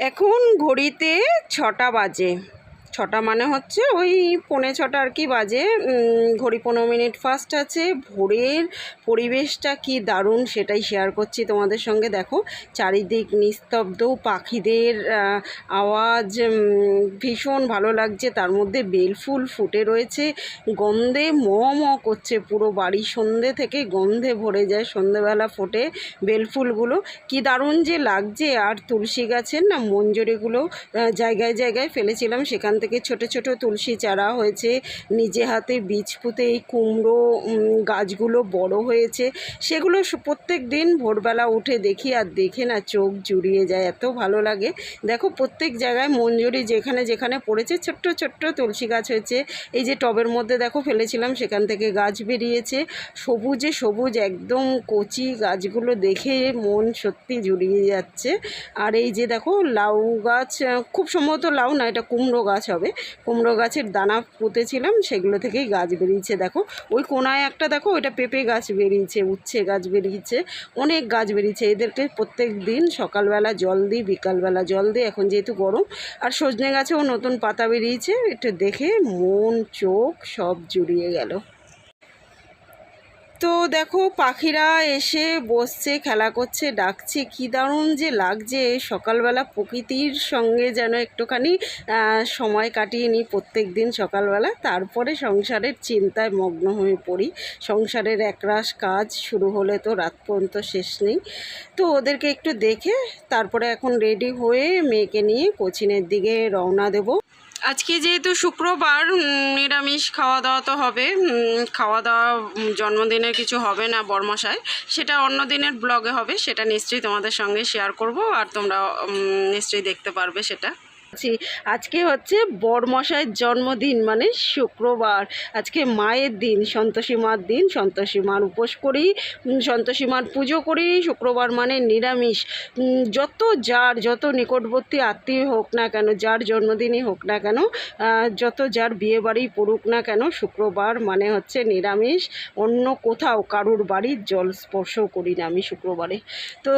এখন ঘড়িতে ছটা বাজে। ছটা মানে হচ্ছে ওই পৌনে ছটা আর কি বাজে। ঘড়ি পনেরো মিনিট ফার্স্ট আছে। ভোরের পরিবেশটা কি দারুণ সেটাই শেয়ার করছি তোমাদের সঙ্গে। দেখো, চারিদিক নিস্তব্ধ, পাখিদের আওয়াজ ভীষণ ভালো লাগছে। তার মধ্যে বেলফুল ফুটে রয়েছে। গন্ধে ম ম করছে পুরো বাড়ি। সন্ধে থেকে গন্ধে ভরে যায় সন্ধেবেলা ফোটে বেলফুলগুলো কি দারুণ যে লাগছে। আর তুলসী গাছের না মঞ্জরিগুলো জায়গায় জায়গায় ফেলেছিলাম। সেখান থেকে ছোট ছোট তুলসী চারা হয়েছে। নিজে হাতে বীজ পুঁতে এই কুমড়ো গাছগুলো বড় হয়েছে। সেগুলো প্রত্যেক দিন ভোরবেলা উঠে দেখি আর দেখে না চোখ জুড়িয়ে যায়, এত ভালো লাগে। দেখো প্রত্যেক জায়গায় মঞ্জুরি যেখানে যেখানে পড়েছে, ছোট্ট ছোট্ট তুলসী গাছ হয়েছে। এই যে টবের মধ্যে দেখো ফেলেছিলাম, সেখান থেকে গাছ বেরিয়েছে। সবুজে সবুজ একদম কচি গাছগুলো দেখে মন সত্যি জুড়িয়ে যাচ্ছে। আর এই যে দেখো লাউ গাছ, খুব সম্ভবত লাউ না, এটা কুমড়ো গাছ হবে। কুমড়ো গাছের দানা পুঁতেছিলাম, সেগুলো থেকেই গাছ বেরিয়েছে, দেখো। ওই কোনায় একটা, দেখো, ওইটা পেঁপে গাছ বেরিয়েছে, উচ্ছে গাছ বেরিয়েছে, অনেক গাছ বেরিয়েছে। এদেরকে প্রত্যেক দিন সকালবেলা জল দিই, বিকালবেলা জল দিই, এখন যেহেতু গরম। আর সজনে গাছেও নতুন পাতা বেরিয়েছে, একটু দেখে মন, চোখ সব জুড়িয়ে গেল। তো দেখো পাখিরা এসে বসছে, খেলা করছে, ডাকছে। কি দারুণ যে লাগছে সকালবেলা প্রকৃতির সঙ্গে যেন একটুখানি সময় কাটিয়ে নিই প্রত্যেক দিন সকালবেলা। তারপরে সংসারের চিন্তায় মগ্ন হয়ে পড়ি। সংসারের একরাশ কাজ শুরু হলে তো রাত পর্যন্ত শেষ নেই। তো ওদেরকে একটু দেখে তারপরে এখন রেডি হয়ে মেয়েকে নিয়ে কোচিনের দিকে রওনা দেবো। আজকে যেহেতু শুক্রবার নিরামিষ খাওয়া দাওয়া তো হবে। খাওয়া দাওয়া জন্মদিনের কিছু হবে না বর্মশায় সেটা অন্য দিনের ব্লগে হবে, সেটা নিশ্চয়ই তোমাদের সঙ্গে শেয়ার করব, আর তোমরা নিশ্চয়ই দেখতে পারবে সেটা। আজকে হচ্ছে বরমশাইয়ের জন্মদিন মানে শুক্রবার। আজকে মায়ের দিন, সন্তোষী মার দিন, সন্তোষী মার উপোস করি সন্তোষী মার পুজো করি, শুক্রবার মানে নিরামিষ। যত যার, যত নিকটবর্তী আত্মীয় হোক না কেন, যার জন্মদিনই হোক না কেন যত যার বিয়ে বাড়ি পড়ুক না কেন, শুক্রবার মানে হচ্ছে নিরামিষ। অন্য কোথাও কারুর বাড়ির জল স্পর্শও করি না আমি শুক্রবারে। তো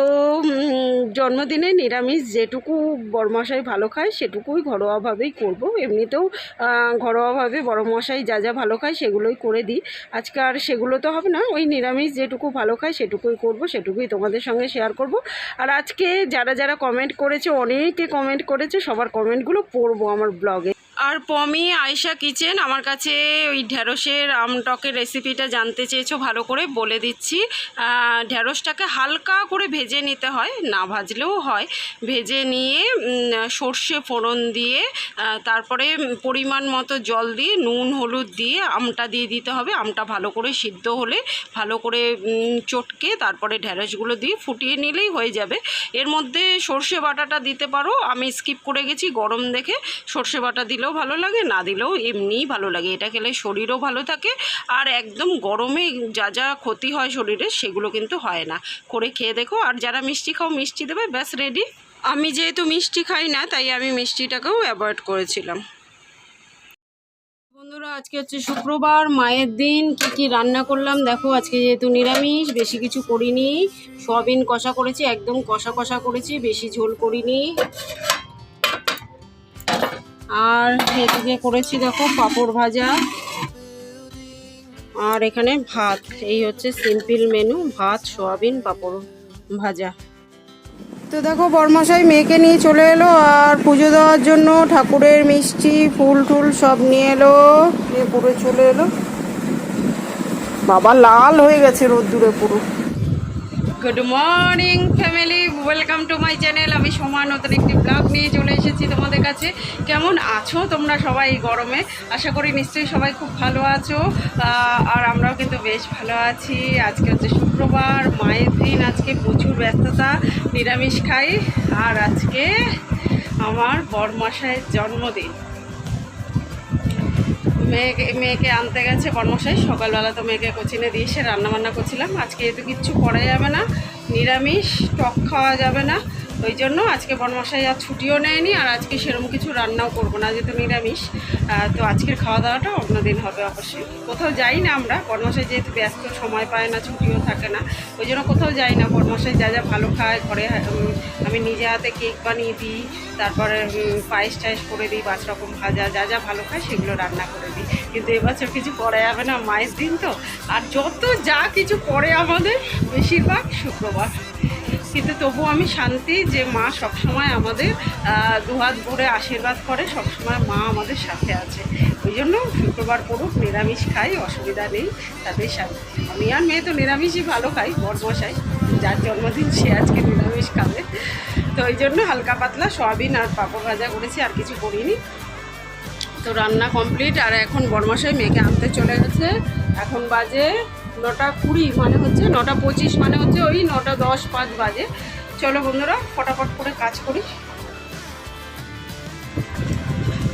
জন্মদিনে নিরামিষ যেটুকু বড়মশাই ভালো খায় সেটুকুই ঘরোয়াভাবেই করব। এমনিতেও ঘরোয়াভাবে বড় মশাই যা যা ভালো খায় সেগুলোই করে দিই। আজকে আর সেগুলো তো হবে না, ওই নিরামিষ যেটুকু ভালো খায় সেটুকুই করব, সেটুকুই তোমাদের সঙ্গে শেয়ার করব। আর আজকে যারা যারা কমেন্ট করেছে, অনেকে কমেন্ট করেছে, সবার কমেন্টগুলো পড়ব আমার ব্লগে আর পমি আয়শা কিচেন, আমার কাছে ওই ঢ্যাঁড়সের আমটকের রেসিপিটা জানতে চেয়েছো, ভালো করে বলে দিচ্ছি। ঢ্যাঁড়সটাকে হালকা করে ভেজে নিতে হয়, না ভাজলেও হয়। ভেজে নিয়ে সর্ষে ফোড়ন দিয়ে তারপরে পরিমাণ মতো জল দিয়ে, নুন, হলুদ দিয়ে আমটা দিয়ে দিতে হবে। আমটা ভালো করে সিদ্ধ হলে, ভালো করে চটকে তারপরে ঢ্যাঁড়সগুলো দিয়ে ফুটিয়ে নিলেই হয়ে যাবে। এর মধ্যে সর্ষে বাটাটা দিতে পারো, আমি স্কিপ করে গেছি, গরম দেখে সর্ষে বাটা দিলেও ভালো লাগে, না দিলেও এমনিই ভালো লাগে। এটা খেলে শরীরও ভালো থাকে আর একদম গরমে যা যা ক্ষতি হয় শরীরে সেগুলো কিন্তু হয় না। করে খেয়ে দেখো আর যারা মিষ্টি খাও, মিষ্টি দেবে, ব্যাস রেডি আমি যেহেতু মিষ্টি খাই না, তাই আমি মিষ্টিটাকেও অ্যাভয়েড করেছিলাম। বন্ধুরা, আজকে হচ্ছে শুক্রবার, মায়ের দিন, কি কি রান্না করলাম দেখো, আজকে যেহেতু নিরামিষ, বেশি কিছু করিনি। সয়াবিন কষা করেছি, একদম কষা কষা করেছি, বেশি ঝোল করিনি। আর এদিকে করেছি দেখো পাঁপড় ভাজা। আর এখানে ভাত, এই হচ্ছে সিম্পল মেনু, ভাত, সয়াবিন, পাঁপড় ভাজা। তো দেখো বরমশাই মেয়েকে নিয়ে চলে এলো, আর পুজো দেওয়ার জন্য ঠাকুরের মিষ্টি, ফুল টুল সব নিয়ে এলো, নিয়ে পুরো চলে এলো। বাবা লাল হয়ে গেছে রোদ্দুরে পুরো। Good morning family welcome to my channel আমি সময় নতুন একটি ব্লগ নিয়ে চলে এসেছি তোমাদের কাছে। কেমন আছো তোমরা সবাই গরমে? আশা করি নিশ্চয়ই সবাই খুব ভালো আছো। আর আমরাও কিন্তু বেশ ভালো আছি। আজকে হচ্ছে শুক্রবার, মায়ের দিন, আজকে প্রচুর ব্যস্ততা, নিরামিষ খাই। আর আজকে আমার বরমাসায়ের জন্মদিন। মেয়েকে মেয়েকে আনতে গেছে কর্মশাই সকালবেলা তো মেয়েকে কোচিনে দিয়ে এসে রান্নাবান্না করছিলাম। আজকে যেহেতু কিচ্ছু করা যাবে না, নিরামিষ, টক খাওয়া যাবে না, ওই জন্য আজকে বনমশাই আর ছুটিও নেয়নি আর আজকে সেরকম কিছু রান্নাও করব না, যেহেতু নিরামিষ। তো আজকের খাওয়া দাওয়াটা অন্যদিন হবে অবশ্যই। কোথাও যাই না আমরা, বনমশাই যেহেতু ব্যস্ত, সময় পায় না, ছুটিও থাকে না, ওই জন্য কোথাও যাই না। বনমশাই যা যা ভালো খায়, ঘরে আমি নিজে হাতে কেক বানিয়ে দিই, তারপরে পায়েস টায়েস করে দিই, পাঁচ রকম ভাজা, যা যা ভালো খায় সেগুলো রান্না করে কিন্তু এবছর কিছু করা যাবে না, মায়ের দিন তো। আর যত যা কিছু পড়ে আমাদের, বেশিরভাগ শুক্রবার। কিন্তু তবু আমি শান্তি যে মা সবসময় আমাদের দুহাত ভরে আশীর্বাদ করে, সবসময় মা আমাদের সাথে আছে। ওই জন্য শুক্রবার পড়ুক, নিরামিষ খাই, অসুবিধা নেই, তাতেই শান্তি। আমি আর মেয়ে তো নিরামিষই ভালো খাই, বরমশাই, যার জন্মদিন সে আজকে নিরামিষ খাবে। তো ওই জন্য হালকা পাতলা সয়াবিন আর পাঁপড় ভাজা করেছি, আর কিছু করিনি। তো রান্না কমপ্লিট, আর এখন বরমাসাই মেয়েকে আনতে চলে গেছে। এখন বাজে নটা কুড়ি মানে হচ্ছে, নটা পঁচিশ মানে হচ্ছে ওই নটা দশ পাঁচ বাজে। চলো বন্ধুরা, ফটাফট করে কাজ করি।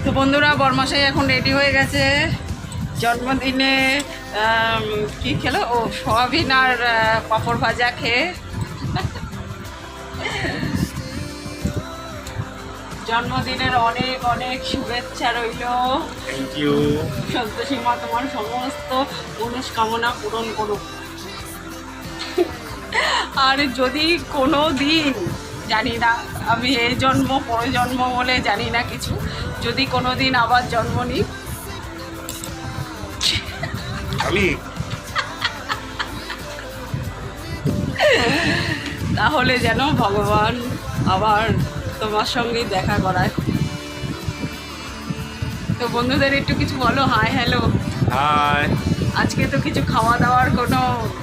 তো বন্ধুরা বরমাসাই এখন রেডি হয়ে গেছে। জন্মদিনে কি খেলো? ও, সয়াবিন আর পাঁপড় ভাজা খেয়ে জন্মদিনের অনেক অনেক শুভেচ্ছা রইল। থ্যাংক ইউ সন্তোষী মা তোমার সমস্ত মনস্কামনা পূরণ করুক। আর যদি কোনো দিন জানি না আমি এই জন্ম পরে জন্ম বলে জানি না কিছু যদি কোনো দিন আবার জন্ম নিই। আমি। তাহলে যেন ভগবান আবার তোমার সঙ্গেই দেখা করায় তো বন্ধুদের একটু কিছু বলো? হাই হ্যালো হাই আজকে তো কিছু খাওয়া দাওয়ার কোনো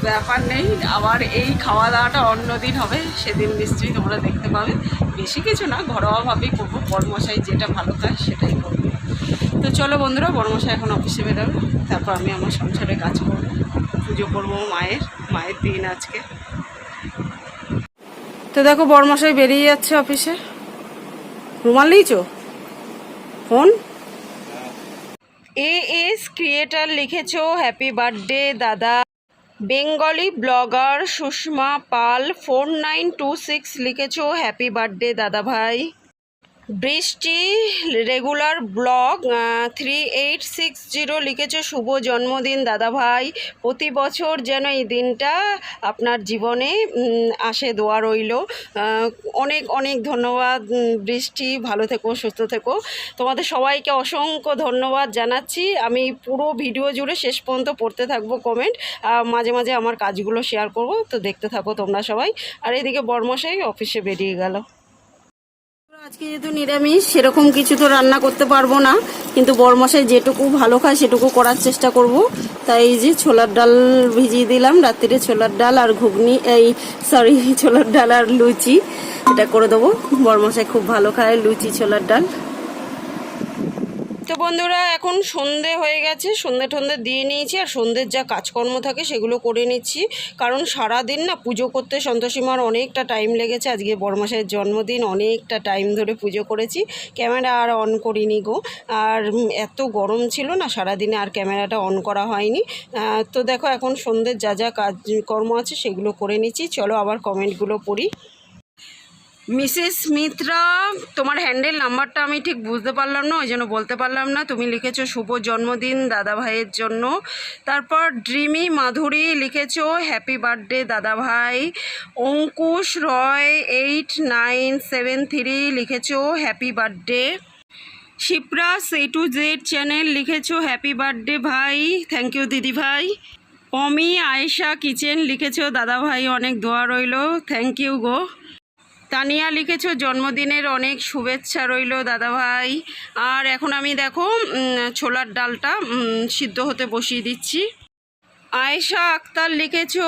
ব্যাপার নেই। আবার এই খাওয়া দাওয়াটা অন্য দিন হবে। সেদিন নিশ্চয়ই তোমরা দেখতে পাবে। বেশি কিছু না ঘরোয়াভাবেই করব। বড়মশাই যেটা ভালো খায় সেটাই করব। তো চলো বন্ধুরা বড়মশাই এখন অফিসে বেরোবে। তারপর আমি আমার সংসারে কাজ করব। পুজো করব মায়ের মায়ের দিন আজকে। তো দেখো বড়মশাই বেরিয়ে যাচ্ছে অফিসে রুমাল নিয়েছো ফোন? এ এস ক্রিয়েটার লিখেছো, হ্যাপি বার্থডে, দাদা। Bengali blogger Sushma Pal, four nine two six লিখেছ, happy birthday, দাদা ভাই। Brishti regular blog three eight six zero লিখেছো, শুভ জন্মদিন দাদা ভাই। প্রতি বছর যেন এই দিনটা আপনার জীবনে আসে, দোয়া রইল। অনেক অনেক ধন্যবাদ বৃষ্টি। ভালো থেকো, সুস্থ থেকো। তোমাদের সবাইকে অসংখ্য ধন্যবাদ জানাচ্ছি। আমি পুরো ভিডিও জুড়ে শেষ পর্যন্ত পড়তে থাকব কমেন্ট মাঝে মাঝে আমার কাজগুলো শেয়ার করব। তো দেখতে থাকো তোমরা সবাই। আর এদিকে বর্মশাই অফিসে বেরিয়ে গেল। আজকে যেহেতু নিরামিষ, সেরকম কিছু তো রান্না করতে পারব না। কিন্তু বরমশাই যেটুকু ভালো খায়, সেটুকু করার চেষ্টা করব। তাই এই যে ছোলার ডাল ভিজিয়ে দিলাম, রাত্রিরে ছোলার ডাল আর ঘুগনি, এই সরি ছোলার ডাল আর লুচি, এটা করে দেবো। বরমশাই খুব ভালো খায় লুচি, ছোলার ডাল। তো বন্ধুরা, এখন সন্ধে হয়ে গেছে, সন্ধে টন্ধে দিয়ে নিয়েছি আর সন্ধ্যের যা কাজকর্ম থাকে সেগুলো করে নিচ্ছি। কারণ সারা দিন না পুজো করতে সন্তোষীমার অনেকটা টাইম লেগেছে। আজকে বড়মাসের জন্মদিন, অনেকটা টাইম ধরে পুজো করেছি। ক্যামেরা আর অন করিনি গো। আর এত গরম ছিল না সারাদিনে আর ক্যামেরাটা অন করা হয়নি। তো দেখো এখন সন্ধ্যের যা যা কাজকর্ম আছে সেগুলো করে নিচ্ছি। চলো আবার কমেন্টগুলো পড়ি। মিসেস মিত্রা তোমার হ্যান্ডেল নাম্বারটা আমি ঠিক বুঝতে পারলাম না ওই জন্য বলতে পারলাম না। তুমি লিখেছো শুভ জন্মদিন দাদা ভাইয়ের জন্য। তারপর ড্রিমি মাধুরী লিখেছো, হ্যাপি বার্থডে দাদা ভাই Ankush Roy eight nine seven three লিখেছো, হ্যাপি বার্থডে। শিপ্রা, সে টু জেড চ্যানেল লিখেছো, হ্যাপি বার্থডে ভাই, থ্যাংক ইউ দিদি ভাই। পমি, আয়েশা কিচেন লিখেছো দাদা ভাই অনেক দোয়া রইল, থ্যাংক ইউ গো। তানিয়া লিখেছো, জন্মদিনের অনেক শুভেচ্ছা রইল দাদাভাই। আর এখন আমি দেখো ছোলার ডালটা সিদ্ধ হতে বসিয়ে দিচ্ছি। আয়েশা আক্তার লিখেছো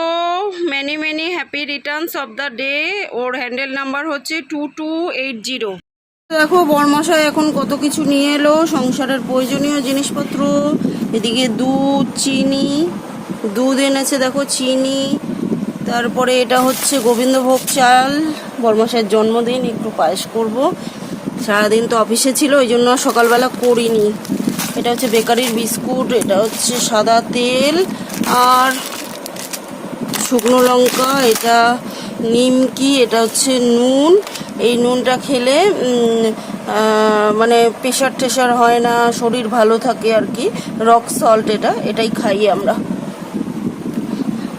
many many happy returns of the day or handle number হচ্ছে টু টু এইট জিরো দেখো, বরমশাই এখন কত কিছু নিয়ে এলো, সংসারের প্রয়োজনীয় জিনিসপত্র, এদিকে দুধ, চিনি, দুধ এনেছে, দেখো, চিনি, তারপরে এটা হচ্ছে গোবিন্দভোগ চাল। বর্মশাইয়ের জন্মদিন, একটু পায়েস করব। সারাদিন তো অফিসে ছিল, ওই জন্য সকালবেলা করিনি। এটা হচ্ছে বেকারির বিস্কুট, এটা হচ্ছে সাদা তেল, আর শুকনো লঙ্কা, এটা নিমকি, এটা হচ্ছে নুন। এই নুনটা খেলে মানে প্রেশার টেশার হয় না, শরীর ভালো থাকে আর কি। রক সল্ট এটা, এটাই খাই আমরা।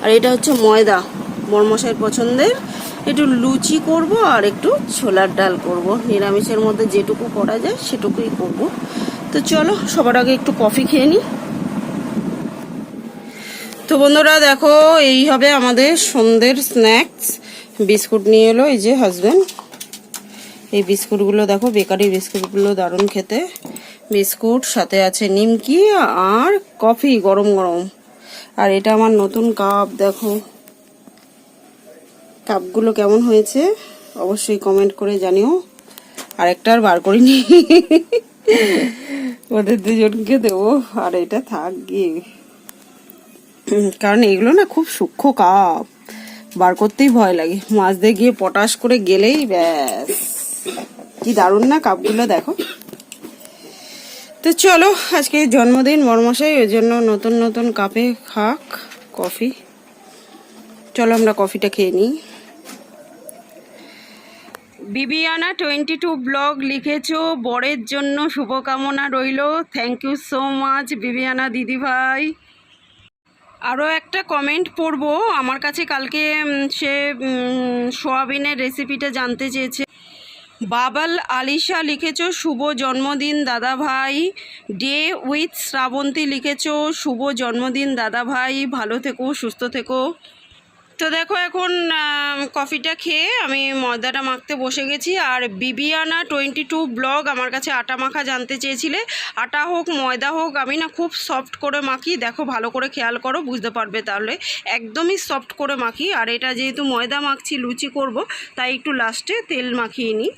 আর এটা হচ্ছে ময়দা মরমশাইয়ের পছন্দের। একটু লুচি করব আর একটু ছোলার ডাল করব। নিরামিষের মধ্যে যেটুকু করা যায় সেটুকুই করব। তো চলো, সবার আগে একটু কফি খেয়ে নিই তো বন্ধুরা, দেখো, এই হবে আমাদের সন্ধ্যের স্ন্যাক্স বিস্কুট নিয়ে এলো এই যে হাজব্যান্ড এই বিস্কুটগুলো দেখো, বেকারি বিস্কুটগুলো দারুণ খেতে। বিস্কুট, সাথে আছে নিমকি আর কফি গরম গরম আর এটা আমার নতুন কাপ দেখো। কাপগুলো কেমন হয়েছে, অবশ্যই কমেন্ট করে জানিও। আরেকটা আর বার করিনি। ওদের দুজনকে দেবো, আর এটা থাক গিয়ে। কারণ এগুলো না খুব সূক্ষ্ম কাপ। বার করতেই ভয় লাগে। মাছ দিয়ে গিয়ে পটাশ করে গেলেই ব্যাস। কি দারুণ না কাপগুলো, দেখো। তো চলো, আজকে জন্মদিন মরমশাই, ওই জন্য নতুন নতুন কাপে খাক, কফি। চলো আমরা কফিটা খেয়ে নিই। বিবিয়ানা টোয়েন্টি টু ব্লগ লিখেছো, বরের জন্য শুভকামনা রইল। Thank you so much Bibiana দিদিভাই আরও একটা কমেন্ট পড়ব, আমার কাছে কালকে সে সোয়াবিনের রেসিপিটা জানতে চেয়েছে। বাবাল আলিশা লিখেছ, শুভ জন্মদিন দাদা ভাই। ডে উইথ শ্রাবন্তী লিখেছ, শুভ জন্মদিন দাদা ভাই। ভালো থেকো, সুস্থ থেকো। তো দেখো এখন কফিটা খেয়ে আমি ময়দাটা মাখতে বসে গেছি। আর বিবিয়ানা টোয়েন্টি টু ব্লগ আমার কাছে আটা মাখা জানতে চেয়েছিলে। আটা হোক, ময়দা হোক, আমি না খুব সফট করে মাখি। দেখো, ভালো করে খেয়াল করো, বুঝতে পারবে তাহলে। একদমই সফট করে মাখি। আর এটা যেহেতু ময়দা মাখছি, লুচি করব, তাই একটু লাস্টে তেল মাখিয়ে নিই।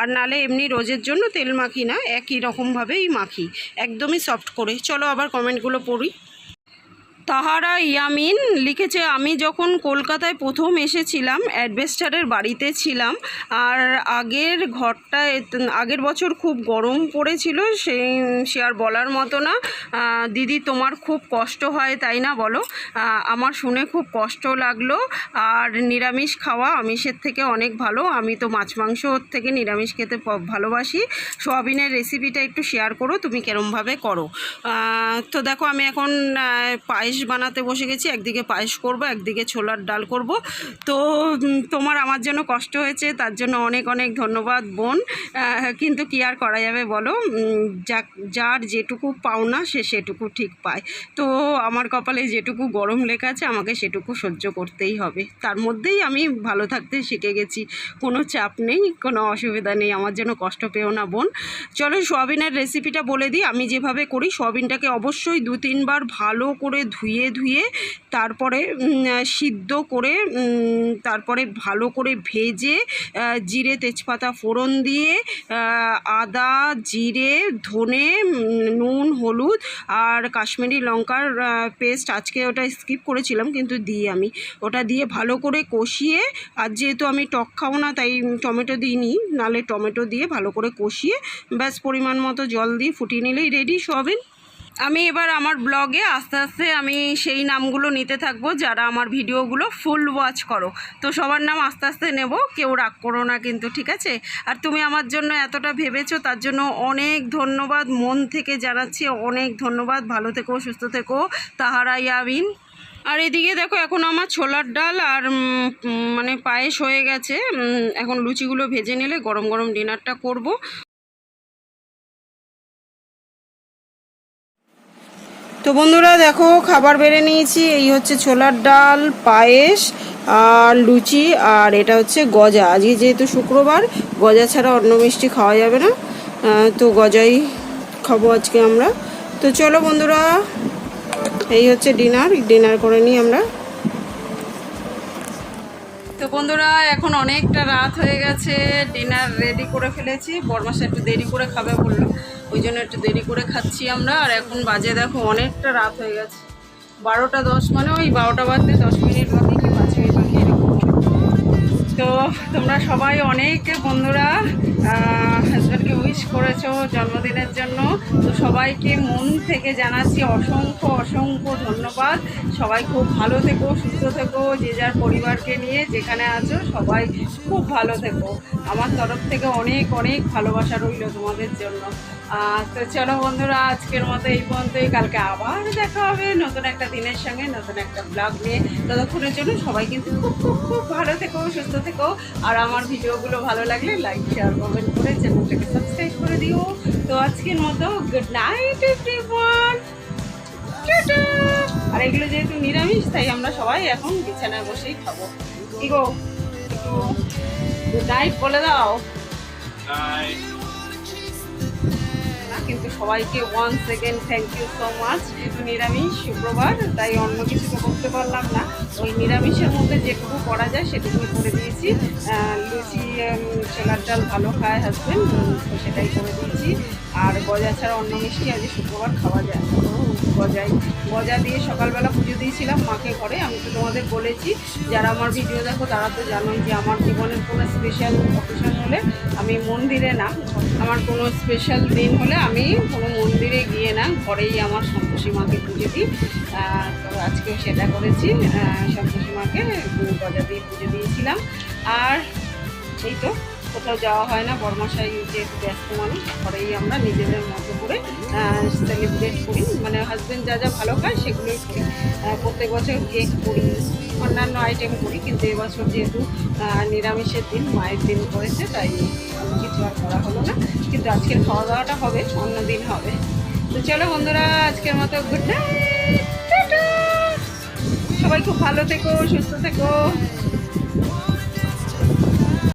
আর নালে এমনি রোজের জন্য তেল মাখি না, একই রকমভাবেই মাখি। একদমই সফট করে। চলো আবার কমেন্টগুলো পড়ি। তাহারা ইয়ামিন লিখেছে, আমি যখন কলকাতায় প্রথম এসেছিলাম, অ্যাডভেস্টারের বাড়িতে ছিলাম, আর আগের ঘরটা আগের বছর খুব গরম পড়েছিল সেই সে আর বলার মতো না। দিদি, তোমার খুব কষ্ট হয়, তাই না বলো? আমার শুনে খুব কষ্ট লাগল, আর নিরামিষ খাওয়া আমিষের থেকে অনেক ভালো। আমি তো মাছ মাংস থেকে নিরামিষ খেতে ভালোবাসি। সোয়াবিনের রেসিপিটা একটু শেয়ার করো, তুমি কেরমভাবে করো। তো দেখো, আমি এখন পায়েস বানাতে বসে গেছি, একদিকে পায়েস করব, একদিকে ছোলার ডাল করব। তো তোমার আমার জন্য কষ্ট হয়েছে, তার জন্য অনেক অনেক ধন্যবাদ বোন। কিন্তু কি আর করা যাবে বলো? যা- যার যেটুকু পাওনা, সে সেটুকু ঠিক পায়। তো, আমার কপালে যেটুকু গরম লেখা আছে, আমাকে সেটুকু সহ্য করতেই হবে। তার মধ্যেই আমি ভালো থাকতে শিখে গেছি। কোনো চাপ নেই, কোনো অসুবিধা নেই, আমার জন্য কষ্ট পেও না বোন। চলো, সোয়াবিনের রেসিপিটা বলে দিই। আমি যেভাবে করি, সোয়াবিনটাকে অবশ্যই দু তিনবার ভালো করে ধুয়ে ধুয়ে ধুয়ে তারপরে সিদ্ধ করে তারপরে ভালো করে ভেজে জিরে, তেজপাতা ফোড়ন দিয়ে আদা, জিরে, ধনে নুন, হলুদ আর কাশ্মীরি লঙ্কার পেস্ট আজকে ওটা স্কিপ করেছিলাম কিন্তু দিই আমি। ওটা দিয়ে ভালো করে কষিয়ে, আর যেহেতু আমি টক খাও না তাই টমেটো দিইনি, নালে টমেটো দিয়ে ভালো করে কষিয়ে ব্যাস পরিমাণ মতো জল দিয়ে ফুটিয়ে নিলেই রেডি, সোয়াবিন। আমি এবার আমার ব্লগে আস্তে আস্তে আমি সেই নামগুলো নিতে থাকব, যারা আমার ভিডিওগুলো ফুল ওয়াচ করো। তো সবার নাম আস্তে আস্তে নেব, কেউ রাগ করো না কিন্তু, ঠিক আছে? আর তুমি আমার জন্য এতটা ভেবেছো, তার জন্য অনেক ধন্যবাদ। মন থেকে জানাচ্ছি অনেক ধন্যবাদ। ভালো থেকো, সুস্থ থেকো। তাহারা ইয়াবিন। আর এদিকে দেখো, এখন আমার ছোলার ডাল আর মানে পায়েস হয়ে গেছে। এখন লুচিগুলো ভেজে নিলে গরম গরম ডিনারটা করব। তো বন্ধুরা দেখো, খাবার বেড়ে নিয়েছি। এই হচ্ছে ছোলার ডাল, পায়েস, আর লুচি, আর এটা হচ্ছে গজা। আজকে যেহেতু শুক্রবার, গজা ছাড়া অন্য মিষ্টি খাওয়া যাবে না। তো গজাই খাব আজকে আমরা। তো চলো বন্ধুরা, এই হচ্ছে ডিনার। ডিনার করে নিই আমরা। তো বন্ধুরা, এখন অনেকটা রাত হয়ে গেছে। ডিনার রেডি করে ফেলেছি। বরমাসা একটু দেরি করে খাবে বলল। ওই জন্য একটু দেরি করে খাচ্ছি আমরা। আর এখন বাজে দেখো অনেকটা রাত হয়ে গেছে। বারোটা দশ মানে ওই বারোটা বাজতে দশ মিনিট বাকি কি পাঁচ মিনিট তো তোমরা সবাই অনেক বন্ধুরা হাজব্যান্ডকে উইশ করেছ জন্মদিনের জন্য। তো সবাইকে মন থেকে জানাচ্ছি অসংখ্য অসংখ্য ধন্যবাদ। সবাই খুব ভালো থেকো, সুস্থ থেকো, যে যার পরিবারকে নিয়ে যেখানে আছো সবাই খুব ভালো থেকো। আমার তরফ থেকে অনেক অনেক ভালোবাসা রইল তোমাদের জন্য। তো চলো বন্ধুরা, আজকের মতো এই পর্যন্তই। কালকে আবার দেখা হবে নতুন একটা দিনের সঙ্গে, নতুন একটা ব্লগ নিয়ে। ততক্ষণের জন্য সবাই কিন্তু খুব খুব খুব ভালো থেকো, সুস্থ থেকো। আর আমার ভিডিওগুলো ভালো লাগলে লাইক শেয়ার কমেন্ট করে চ্যানেলটাকে সাবস্ক্রাইব করে দিও। তো আজকের মতো গুড নাইট এভরিওয়ান আর এগুলো যেহেতু নিরামিষ, তাই আমরা সবাই এখন বিছানায় বসেই খাব। কি গো? একটু গুড নাইট বলে দাও। কিন্তু সবাইকে one second thank you so much যেহেতু নিরামিষ শুক্রবার, তাই অন্য কিছু তো করতে পারলাম না। ওই নিরামিষের মধ্যে যেটুকু করা যায় সেটুকুই করে দিয়েছি। লুচি ছোলার ডাল ভালো খায় হাজবেন্ড সেটাই করে দিয়েছি। আর গজা ছাড়া অন্য মিষ্টি আজ শুক্রবার খাওয়া যায় গজাই গজা দিয়ে সকালবেলা পুজো দিয়েছিলাম মাকে ঘরে। আমি তো তোমাদের বলেছি, যারা আমার ভিডিও দেখো, তারা তো জানোই যে আমার জীবনের কোনো স্পেশাল অকেশন হলে আমি মন্দিরে না। আমার কোনো স্পেশাল দিন হলে আমি কোনো মন্দিরে গিয়ে না, ঘরেই আমার সন্তোষী মাকে পুজো দিই। তো আজকেও সেটা করেছি। সন্তোষী মাকে গজা দিয়ে পুজো দিয়েছিলাম। আর এই তো। কোথাও যাওয়া হয় না বর্মাশাই যেহেতু ব্যস্ত মানুষ, ঘরেই আমরা নিজেদের মতো করে সেলিব্রেট করি। মানে হাজব্যান্ড যা যা ভালো খায় সেগুলোই করি। প্রত্যেক বছর কেক করি, অন্যান্য আইটেম করি, কিন্তু এবছর যেহেতু নিরামিষের দিন, মায়ের দিন করেছে তাই কিছু আর করা হলো না। কিন্তু আজকের খাওয়া দাওয়াটা হবে, অন্য দিন হবে। তো চলো বন্ধুরা, আজকের মতো নাইট সবাই খুব ভালো থেকো, সুস্থ থেকো।